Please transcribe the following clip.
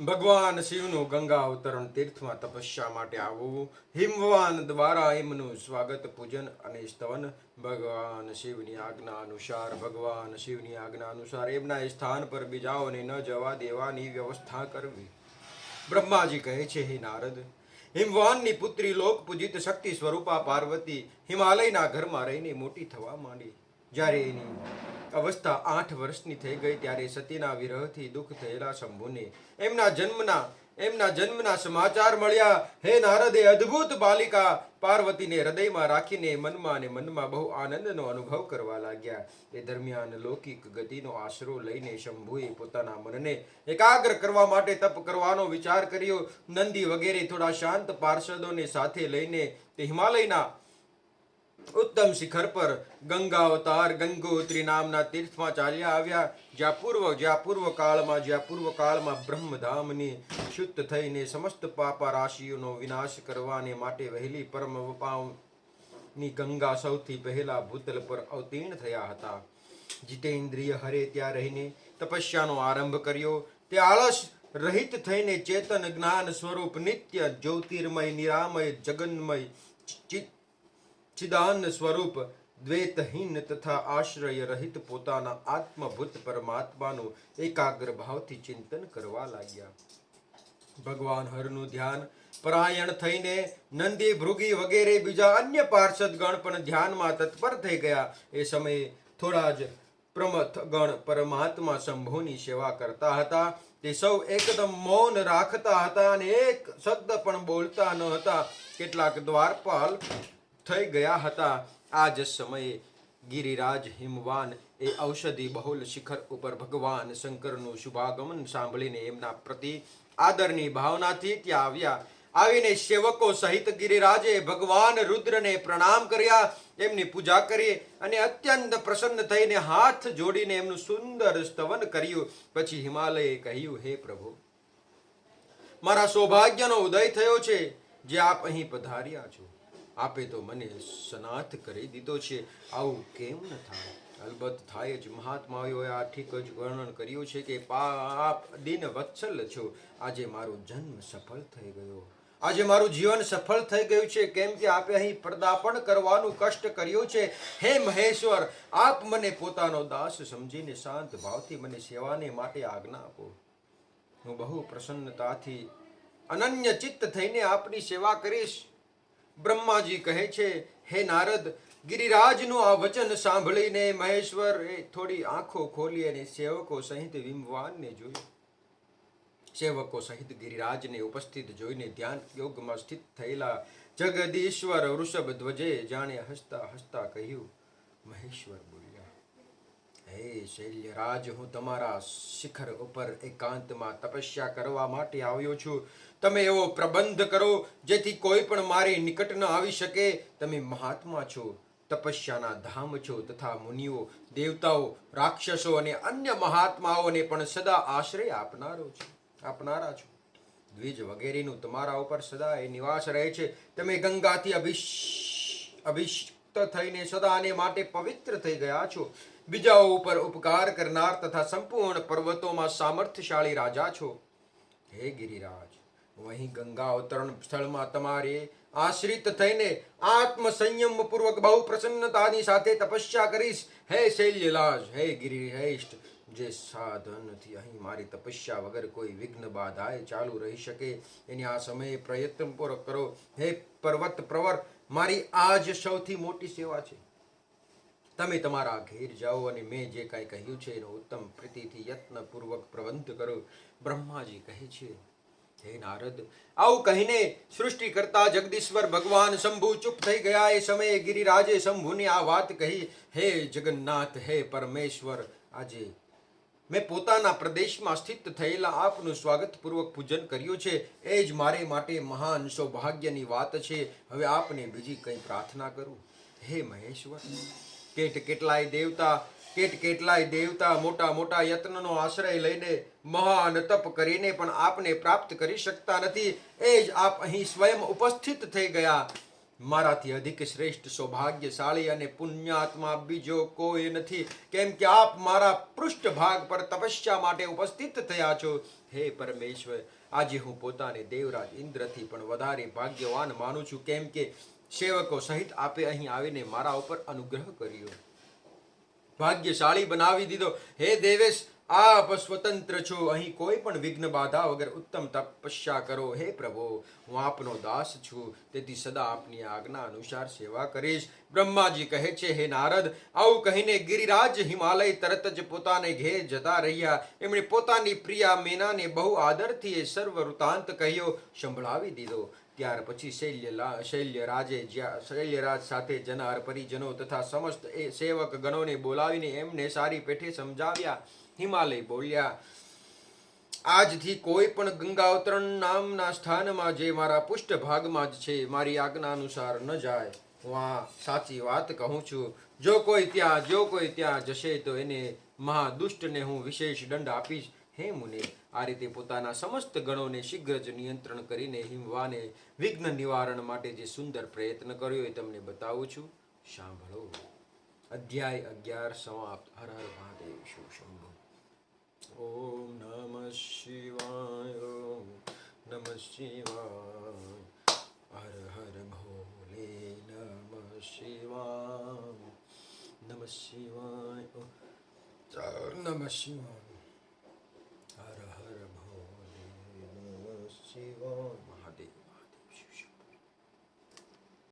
ભગવાન શિવનું ગંગા અવતરણ તીર્થમાં તપસ્યા માટે આવવું હિમવાન દ્વારા એમનું સ્વાગત, પૂજન અને સ્તવન. ભગવાન શિવની આજ્ઞા અનુસાર, ભગવાન શિવની આજ્ઞા અનુસાર એમના સ્થાન પર બીજાઓને ન જવા દેવાની વ્યવસ્થા કરવી. બ્રહ્માજી કહે છે, હે નારદ, હિમવાનની પુત્રી લોક પૂજિત શક્તિ સ્વરૂપા પાર્વતી હિમાલયના ઘરમાં રહીને મોટી થવા માંડી. જ્યારે એની અવસ્થા આઠ વર્ષની થઈ ગઈ ત્યારે સતીના વિરહથી દુઃખ થયેલા શંભુને એમના જન્મના એમના જન્મના સમાચાર મળ્યા. હે નારદે, અદ્ભુત બાલિકા! પાર્વતીને હૃદયમાં રાખીને મનમાં અને મનમાં બહુ આનંદનો અનુભવ કરવા લાગ્યા. એ દરમિયાન લૌકિક ગતિનો આશરો લઈને શંભુએ પોતાના મનને એકાગ્ર કરવા માટે તપ કરવાનો વિચાર કર્યો. નંદી વગેરે થોડા શાંત પાર્ષદોને સાથે લઈને તે હિમાલયના ઉત્તમ શિખર પર ગંગા અવતાર ગંગોત્રી નામના તીર્થમાં ચાલ્યા આવ્યા. જ્યાં પૂર્વ જ્યાં પૂર્વ કાળમાં જ્યાં પૂર્વ કાળમાં બ્રહ્મધામની શુદ્ધ થઈને સમસ્ત પાપા રાશિઓનો વિનાશ કરવાને માટે વહેલી પરમની ગંગા સૌથી પહેલા ભૂતલ પર અવતીર્ણ થયા હતા. જીતેન્દ્રિય હરે ત્યાં રહીને તપસ્યાનો આરંભ કર્યો. તે આળસ રહિત થઈને ચેતન જ્ઞાન સ્વરૂપ નિત્ય જ્યોતિર્મય, નિરામય, જગન્મય, ચિત્ત ચિદાન સ્વરૂપ દ્વૈતહીન તથા આશ્રય રહિત પોતાના આત્મભૂત પરમાત્માનું એકાગ્ર ભાવથી ચિંતન કરવા લાગ્યા ભગવાન હરનું ધ્યાન પરાયણ થઈને નંદી ભૃગી વગેરે બીજા અન્ય પાર્ષદ ગણ પણ ધ્યાનમાં તત્પર થઈ ગયા એ સમયે થોડા જ પ્રમથ ગણ પરમાત્મા શંભુની સેવા કરતા હતા તે સૌ એકદમ મૌન રાખતા હતા અને એક શબ્દ પણ બોલતા ન હતા કેટલાક દ્વારપાલ થઈ ગયા હતા. આ જ સમયે ગિરિરાજ હિમવાન એ ઔષધિ બહુલ શિખર ઉપર ભગવાન શંકરનું શુભાગમન સાંભળીને એમના પ્રતિ આદરની ભાવનાથી ત્યાં આવ્યા. આવીને સેવકો સહિત ગિરિરાજે ભગવાન રુદ્રને પ્રણામ કર્યા, એમની પૂજા કરી અને અત્યંત પ્રસન્ન થઈને હાથ જોડીને એમનું સુંદર સ્તવન કર્યું. પછી હિમાલયે કહ્યું, હે પ્રભુ, મારા સૌભાગ્યનો ઉદય થયો છે. જે આપ અહીં પધાર્યા છો. આપે તો મને સનાથ કરી દીધો છે. આવું કેમ ન થાય? અલબત્ત થાય જ. મહાત્માઓએ આ ઠીક જ વર્ણન કર્યું છે કે પા આપ દિન વત્સલ છો. આજે મારો જન્મ સફળ થઈ ગયો. આજે મારું જીવન સફળ થઈ ગયું છે. કેમ કે આપે અહીં પર્દાપણ કરવાનું કષ્ટ કર્યું છે. હે મહેશ્વર, આપ મને પોતાનો દાસ સમજીને શાંત ભાવથી મને સેવાને માટે આજ્ઞા આપો. હું બહુ પ્રસન્નતાથી અનન્ય ચિત્ત થઈને આપની સેવા કરીશ. બ્રહ્માજી કહે છે, હે નારદ, ગિરિરાજનું આ વચન સાંભળીને મહેશ્વર એ થોડી આંખો ખોલી અને સેવકો સહિત વિમવાનને જોયું. સેવકો સહિત ગિરિરાજને ઉપસ્થિત જોઈને ધ્યાન યોગમાં સ્થિત થયેલા જગદીશ્વર વૃષભ ધ્વજે જાણે હસતા હસતા કહ્યું, મહેશ્વર બોલ્યા. હે શૈલ્યરાજ હું તમારા શિખર ઉપર એકાંતમાં તપસ્યા કરવા માટે આવ્યો છું. તમે એવો પ્રબંધ કરો, જેથી કોઈ પણ મારી નિકટ ન આવી શકે. તમે મહાત્મા છો, તપસ્યાના ધામ છો તથા મુનિઓ, દેવતાઓ, રાક્ષસો અને અન્ય મહાત્માઓને પણ સદા આશ્રય આપનારો છો, આપનારા છો. દ્વિજ વગેરેનું તમારા ઉપર સદા એ નિવાસ રહે છે. તમે ગંગાથી અભિષ, અભિષિક્ત થઈને સદાને માટે પવિત્ર થઈ ગયા છો. બીજાઓ ઉપર ઉપકાર કરનાર તથા સંપૂર્ણ પર્વતોમાં સામર્થ્યશાળી રાજા છો. હે ગિરિરાજ, વહીં ગંગા અવતરણ સ્થળમાં તમારે આશ્રિત થઈને આત્મ સંયમ પૂર્વક બહુ પ્રસન્નતાની સાથે તપસ્યા કરીશ. હે શૈલ્યલાજ, હે ગિરિહેષ્ઠ જે સાધનથી અહીં મારી તપસ્યા વગર કોઈ વિઘ્ન બાધાએ ચાલુ રહી શકે, એની આ સમયે પ્રયત્નપૂર્વક કરો. હે પર્વત પ્રવર મારી આ જ સૌથી મોટી સેવા છે. તમે તમારા ઘેર જાઓ અને મેં જે કાંઈ કહ્યું છે એનો ઉત્તમ પ્રીતિથી યત્નપૂર્વક પ્રબંધ કરો. બ્રહ્માજી કહે છે, હે નારદ, આવું કહીને સૃષ્ટિ કરતા જગદીશ્વર ભગવાન શંભુ ચૂપ થઈ ગયા. એ સમયે ગિરિરાજે શંભુને આ વાત કહી, હે જગન્નાથ, હે પરમેશ્વર, આજે મેં પોતાના પ્રદેશમાં સ્થિત થયેલા આપનું સ્વાગતપૂર્વક પૂજન કર્યું છે. એ જ મારે માટે મહાન સૌભાગ્યની વાત છે. હવે આપને બીજી કંઈ પ્રાર્થના કરું. હે મહેશ્વર કેટ કેટલાય દેવતા, કેટ કેટલાય દેવતા મોટા મોટા યત્નનો આશ્રય લઈને મહાન તપ કરીને પણ આપને પ્રાપ્ત કરી શકતા નથી. એ જ આપ અહીં સ્વયં ઉપસ્થિત થઈ ગયા. મારાથી અધિક શ્રેષ્ઠ, સૌભાગ્યશાળી અને પુણ્યાત્મા બીજો કોઈ નથી. કેમ કે આપ મારા પૃષ્ઠભાગ પર તપસ્યા માટે ઉપસ્થિત થયા છો. હે પરમેશ્વર, આજે હું પોતાને દેવરાજ ઇન્દ્રથી પણ વધારે ભાગ્યવાન માનું છું. કેમ કે સેવકો સહિત આપે અહીં આવીને મારા ઉપર અનુગ્રહ કર્યો. ભાગ્યશાળી બનાવી દીધો. હે દેવેશ, આપ સ્વતંત્ર છો. અહીં કોઈ પણ વિઘ્ન બાધા વગર ઉત્તમ તપસ્યા કરો. હે પ્રભુ, હું આપનો દાસ છું. તેથી સદા આપની આજ્ઞા અનુસાર સેવા કરીશ. બ્રહ્માજી કહે છે, હે નારદ, આવું કહીને ગિરિરાજ હિમાલય તરત જ પોતાને ઘેર જતા રહ્યા. એમણે પોતાની પ્રિયા મેનાને બહુ આદરથી એ સર્વ વૃતાંત કહ્યો. સંભળાવી દીધો. ત્યાર પછી શૈલ્ય રાજે જ્યાં શૈલ્યરાજ સાથે જનાર પરિજનો તથા સમસ્ત એ સેવક ગણોને બોલાવીને એમને સારી પેઠે સમજાવ્યા. હિમાલય બોલ્યા, આજથી કોઈ પણ ગંગા અવતરણ નામના સ્થાનમાં જે મારા પુષ્ટ ભાગમાં જ છે, મારી આજ્ઞા અનુસાર ન જાય. હું સાચી વાત કહું છું. જો કોઈ ત્યાં, જો કોઈ ત્યાં જશે તો એને મહાદુષ્ટને હું વિશેષ દંડ આપીશ. હે મુનિ આ રીતે પોતાના સમસ્ત ગણોને શીઘ્ર જ નિયંત્રણ કરીને હિમવાને વિઘ્ન નિવારણ માટે જે સુંદર પ્રયત્ન કર્યો એ તમને બતાવું છું. સાંભળો. અધ્યાય અગિયાર સમાપ્ત. હર હર મહાદેવ. શિવ શંભુ. ઓમ નમઃ શિવાય. ઓમ નમઃ શિવાય. હર હર ભોલે નમઃ શિવાય. નમઃ શિવાય. નમ શિવાય. હર